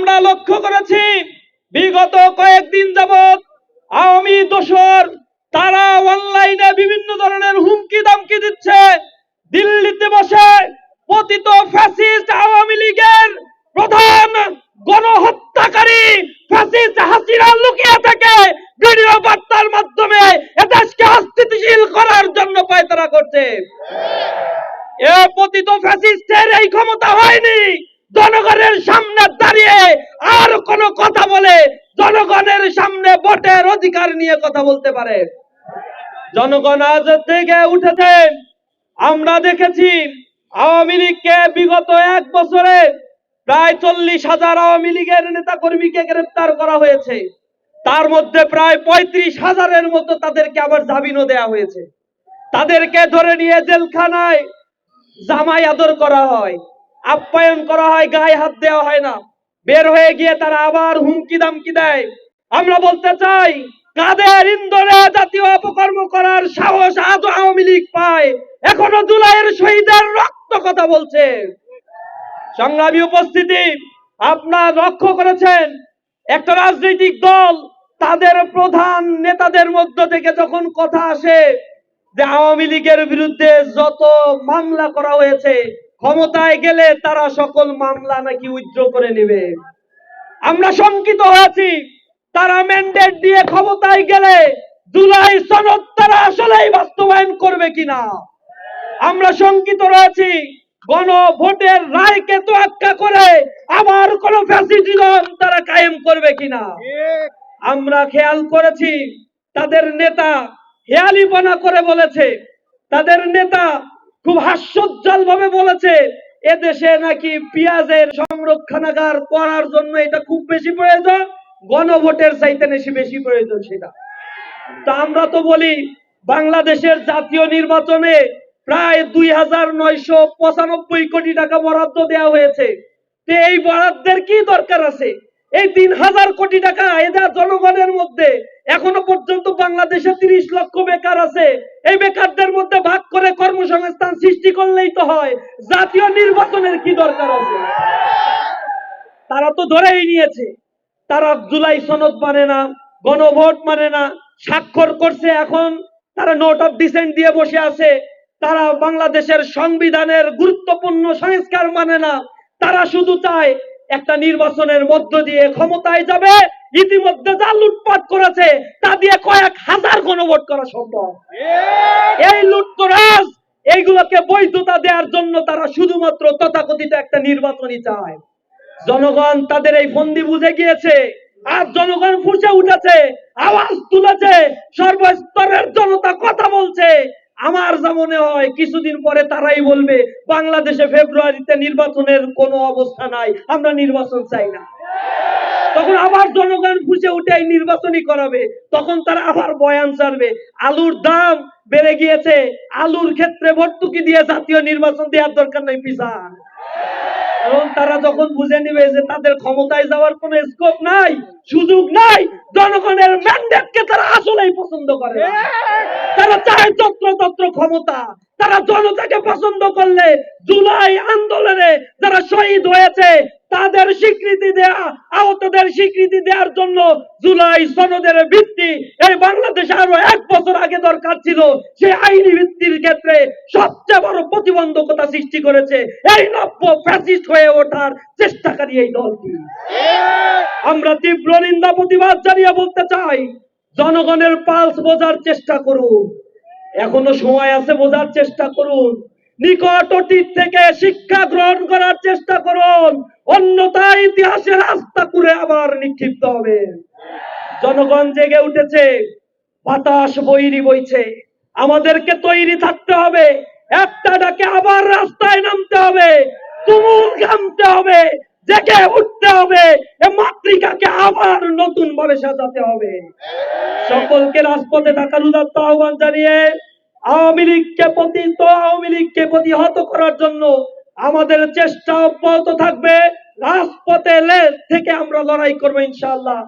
আমরা লক্ষ্য করেছি, বিগত কয়েকদিন যাবৎ আওয়ামী দোসর তারা অনলাইনে বিভিন্ন ধরনের হুমকি দামকি দিচ্ছে। দিল্লিতে বসে পতিত ফ্যাসিস্ট আওয়ামী লীগের প্রধান গণহত্যাকারী ফ্যাসিস্ট হাসিনা লুকিয়ে থেকে ভিডিও বার্তার মাধ্যমে এদেশকে অস্থিতিশীল করার জন্য পায়তারা করছে। এ পতিত ফ্যাসিস্টের এই ক্ষমতা হয়নি। জনগণের সামনে দাঁড়িয়ে আর কোন কথা বলে জনগণের সামনে ভোটের অধিকার নিয়ে কথা বলতে পারে। জনগণ আজ থেকে উঠেছে। আমরা দেখেছি আওয়ামী লীগকে বিগত এক বছরে প্রায় চল্লিশ হাজার আওয়ামী লীগের নেতা কর্মীকে গ্রেপ্তার করা হয়েছে। তার মধ্যে প্রায় পঁয়ত্রিশ হাজারের মতো তাদেরকে আবার জামিনও দেওয়া হয়েছে। তাদেরকে ধরে নিয়ে জেলখানায় জামাই আদর করা হয়। আপ্যায়ন করা হয়, গায়ে হাত দেওয়া হয় না। বের হয়ে গিয়ে তারা আবার হুমকি দামকি দেয়। আমরা বলতে চাই, কাদের ইন্দোরে জাতীয় অপকর্ম করার সাহস আজও আওয়ামী লীগ পায়? এখনও জুলাইয়ের শহীদের রক্ত কথা বলছে। সংগ্রামী উপস্থিতি আপনার লক্ষ্য করেছেন, একটা রাজনৈতিক দল তাদের প্রধান নেতাদের মধ্য থেকে যখন কথা আসে যে আওয়ামী লীগের বিরুদ্ধে যত মামলা করা হয়েছে ক্ষমতায় গেলে তারা সকল মামলা নাকি উইথড্র করে নেবে। আমরা শঙ্কিত হয়েছি, তারা ম্যান্ডেট দিয়ে ক্ষমতায় গেলে জুলাই সনদ তারা আসলেই বাস্তবায়ন করবে কিনা। আমরা শঙ্কিত রয়েছি গণ ভোটের রায়কে তোয়াক্কা করে আবার কোন ফ্যাসিটিজম তারা কায়েম করবে কিনা। আমরা খেয়াল করেছি, তাদের নেতা হেয়ালিপনা করে বলেছে, তাদের নেতা খুব হাস্যোজ্জ্বল ভাবে বলেছে এদেশে নাকি পেঁয়াজের সংরক্ষণাগার করার জন্য এটা খুব বেশি প্রয়োজন, গণভোটের চাইতে বেশি বেশি প্রয়োজন সেটা। তা আমরা তো বলি, বাংলাদেশের জাতীয় নির্বাচনে প্রায় দুই হাজার নয়শো পঁচানব্বই কোটি টাকা বরাদ্দ দেওয়া হয়েছে। এই বরাদ্দের কি দরকার আছে? এই তিন হাজার কোটি টাকা এদের জনগণের মধ্যে এখনও পর্যন্ত বাংলাদেশে তিরিশ লক্ষ বেকার আছে। এই বেকারদের মধ্যে ভাগ সৃষ্টি করলেই তো হয়। জাতীয় নির্বাচনের কি দরকার আছে? তারা তো ধরেই নিয়েছে। তারা জুলাই সনদ মানে না গণভোট মানে না স্বাক্ষর করছে এখন তারা নোট অফ ডিসেন্ট দিয়ে বসে আছে। তারা বাংলাদেশের সংবিধানের গুরুত্বপূর্ণ সংস্কার মানে না। তারা শুধু চায় একটা নির্বাচনের মধ্য দিয়ে ক্ষমতায় যাবে ইতিমধ্যে যা লুটপাট করেছে তা দিয়ে কয়েক হাজার গণভোট করা সম্ভব। এই লুটতরাজ এইগুলোকে বৈধতা দেওয়ার জন্য তারা শুধুমাত্র তথাকথিত একটা নির্বাচনই চায়। জনগণ তাদের এই ফন্দি বুঝে গিয়েছে, আর জনগণ ফুসে উঠেছে, আওয়াজ তুলেছে, সর্বস্তরের জনতা কথা বলছে। আমার যা মনে হয়, কিছুদিন পরে তারাই বলবে, বাংলাদেশে ফেব্রুয়ারিতে নির্বাচনের কোনো অবস্থা নাই, আমরা নির্বাচন চাই না। তখন আবার জনগণ ফুসে উঠে এই নির্বাচনই করাবে। তখন তারা আবার বয়ান ছাড়বে। আলুর দাম বেড়ে গিয়েছে। আলুর ক্ষেত্রে ভর্তুকি দিয়ে জাতীয় নির্বাচন দেওয়ার দরকার নাই পিসান। কারণ তারা যখন বুঝে নিবে যে তাদের ক্ষমতায় যাওয়ার কোনো স্কোপ নাই, সুযোগ নাই, জনগণের ম্যান্ডেটকে তারা আসলেই পছন্দ করে তারা চায় তত্র তত্র ক্ষমতা। তারা জনতাকে পছন্দ করলে জুলাই আন্দোলনে যারা শহীদ হয়েছে তাদের স্বীকৃতি দেয়া, আহতদের স্বীকৃতি দেওয়ার জন্য জুলাই সনদের ভিত্তি এই বাংলাদেশে আরও এক বছর আগে দরকার ছিল। সেই আইনি ভিত্তির ক্ষেত্রে সবচেয়ে বড় প্রতিবন্ধকতা সৃষ্টি করেছে এই নব্য ফ্যাসিস্ট হয়ে ওঠার চেষ্টাকারী এই দলটি। আমরা তীব্র নিন্দা, প্রতিবাদ জানিয়ে বলতে চাই, জনগণের পালস বোঝার চেষ্টা করুন। এখনও সময় আছে বোঝার চেষ্টা করুন। নিকট অতীত থেকে শিক্ষা গ্রহণ করার চেষ্টা করুন। অন্যথায় ইতিহাসের রাস্তা করে আবার নিক্ষিপ্ত হবে। জনগণ জেগে উঠেছে, বাতাস বৈরি বইছে। আমাদেরকে তৈরি থাকতে হবে, একটা ডাকে আবার রাস্তায় নামতে হবে, তুমুল ঘামতে হবে, জেগে উঠতে হবে মাতৃকাকে আবার নতুন ভাবে সাজাতে হবে। সকলকে রাজপথে থাকার উদাত্ত আহ্বান জানিয়ে আওয়ামী লীগকে পতিত, আওয়ামী লীগকে প্রতিহত করার জন্য আমাদের চেষ্টা অব্যাহত থাকবে। রাজপথে থেকে আমরা লড়াই করব ইনশাআল্লাহ।